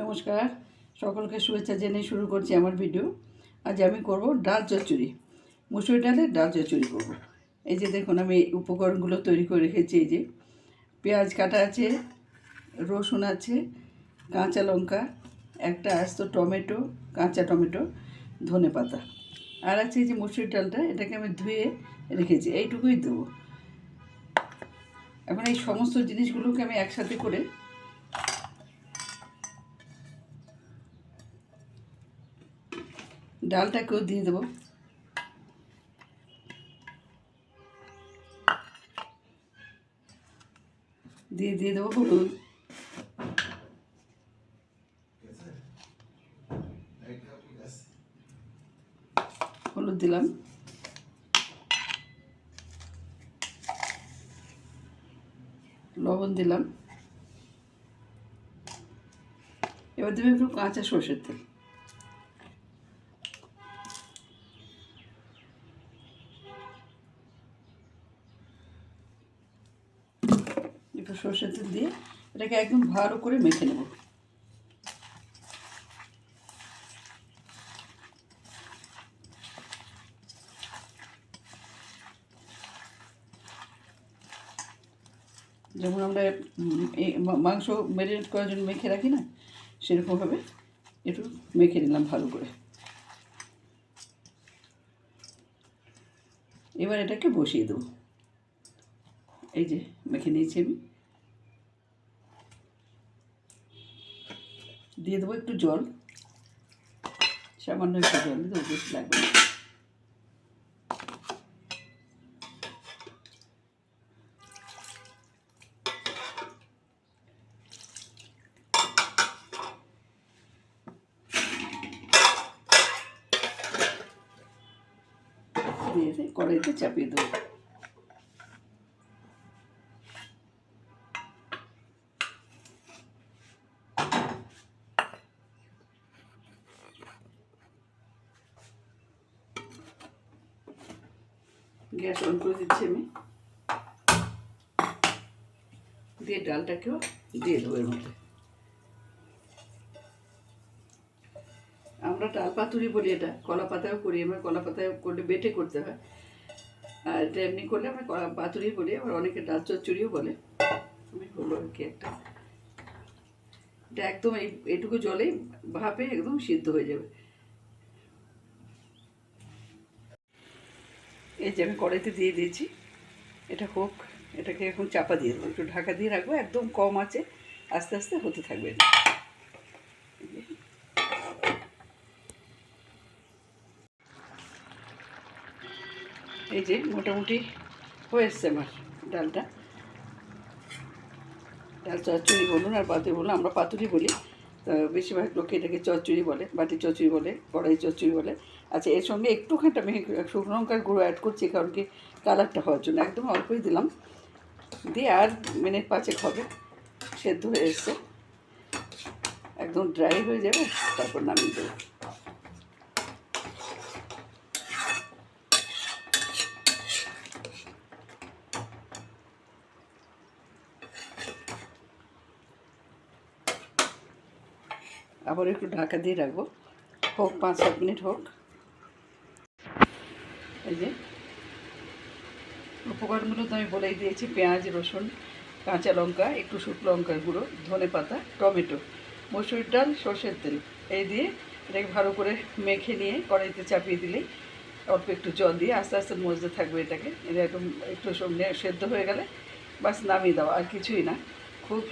নমস্কার। সকলকে শুভেচ্ছা জেনে শুরু করছি আমার ভিডিও আজ আমি করব ডাল চচ্চড়ি। মুসুরি ডালের ডাল চচ্চড়ি করব। এই যে দেখুন, আমি উপকরণগুলো তৈরি করে রেখেছি, এই যে পেঁয়াজ কাটা আছে, রসুন আছে, কাঁচা লঙ্কা, একটা আস্ত টমেটো, কাঁচা টমেটো, ধনে পাতা। আর আছে এই যে মুসুরি ডালটা, এটাকে আমি ধুয়ে রেখেছি, এইটুকুই দেবো। এখন এই সমস্ত জিনিসগুলোকে আমি একসাথে করে ডালটাকেও দিয়ে দেবো। দিয়ে দিয়ে দেবো হলুদ। হলুদ দিলাম। লবণ দিলাম। এবার দেবে একটু কাঁচা সর্ষের তেল। একটু সর্ষের তেল দিয়ে এটাকে একদম ভালো করে মেখে নেব। যেমন আমরা এই মাংস ম্যারিনেট করার জন্য মেখে রাখি না, সেরকমভাবে একটু মেখে নিলাম ভালো করে। এবার এটাকে বসিয়ে দেবো। এই যে, মেখে নিয়েছি আমি। দিয়ে দেবো একটু জল। সামান্য একটু জল দেবো বেশি লাগবে কড়াইতে চাপিয়ে দেবো। গ্যাস অন করে দিচ্ছি আমি। দিয়ে ডালটাকেও দিয়ে দেবো এর মধ্যে। আমরা ডাল পাতুরি বলি এটা, কলা পাতাও করি, আমরা কলা পাতায় করলে বেটে করতে হয়। আর এটা এমনি করলে আমরা কলা পাতুরি বলি, আবার অনেকে ডাল চচ্চড়িও বলে। আমি হলো আর কি একটা। এটা একদম এই, এটুকু জলেই ভাপে একদম সিদ্ধ হয়ে যাবে। এই যে আমি কড়াইতে দিয়ে দিয়েছি, এটা হোক, এটাকে এখন চাপা দিয়ে দেবো, একটু ঢাকা দিয়ে রাখব, একদম কম আছে, আস্তে আস্তে হতে থাকবে। এই যে মোটামুটি হয়ে এসছে আমার ডালটা। ডাল চচ্চড়ি বলুন আর পাতুরি বলুন, আমরা পাতুরি বলি। বেশিরভাগ লোকে এটাকে চচ্চড়ি বলে, বাটি চচ্চড়ি বলে, কড়াই চচ্চড়ি বলে। আচ্ছা এর সঙ্গে একটুখানটা আমি শুকনো লঙ্কার গুঁড়ো অ্যাড করছি, কারণ কি কালারটা হওয়ার জন্য একদম অল্পই দিলাম। দিয়ে আর মিনিট পাঁচেক হবে, সেদ্ধ হয়ে এসছে। একদম ড্রাই হয়ে যাবে, তারপর নামিয়ে দেবো। আবার একটু ঢাকা দিয়ে রাখব। হোক, পাঁচ সাত মিনিট হোক। এই যে, উপকরণগুলো তো আমি বলেই দিয়েছি, পেঁয়াজ, রসুন, কাঁচা লঙ্কা, একটু শুকনো লঙ্কার গুঁড়ো, ধনে পাতা, টমেটো, মসুর ডাল, সর্ষের তেল। এই দিয়ে এটাকে ভালো করে মেখে নিয়ে কড়াইতে চাপিয়ে দিলেই অল্প একটু জল দিয়ে আস্তে আস্তে মজতে থাকবে এটাকে। এটা একদম একটু সঙ্গে সেদ্ধ হয়ে গেলে বাস নামিয়ে দাও, আর কিছুই না। খুব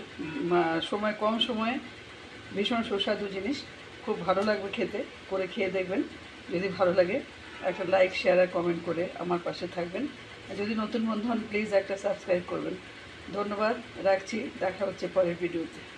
সময় কম সময়ে ভীষণ সুস্বাদু জিনিস। খুব ভালো লাগবে খেতে, করে খেয়ে দেখবেন। যদি ভালো লাগে, একটা লাইক শেয়ার আর কমেন্ট করে আমার পাশে থাকবেন। আর যদি নতুন বন্ধু হন প্লিজ একটা সাবস্ক্রাইব করবেন। ধন্যবাদ, রাখছি। দেখা হচ্ছে পরের ভিডিওতে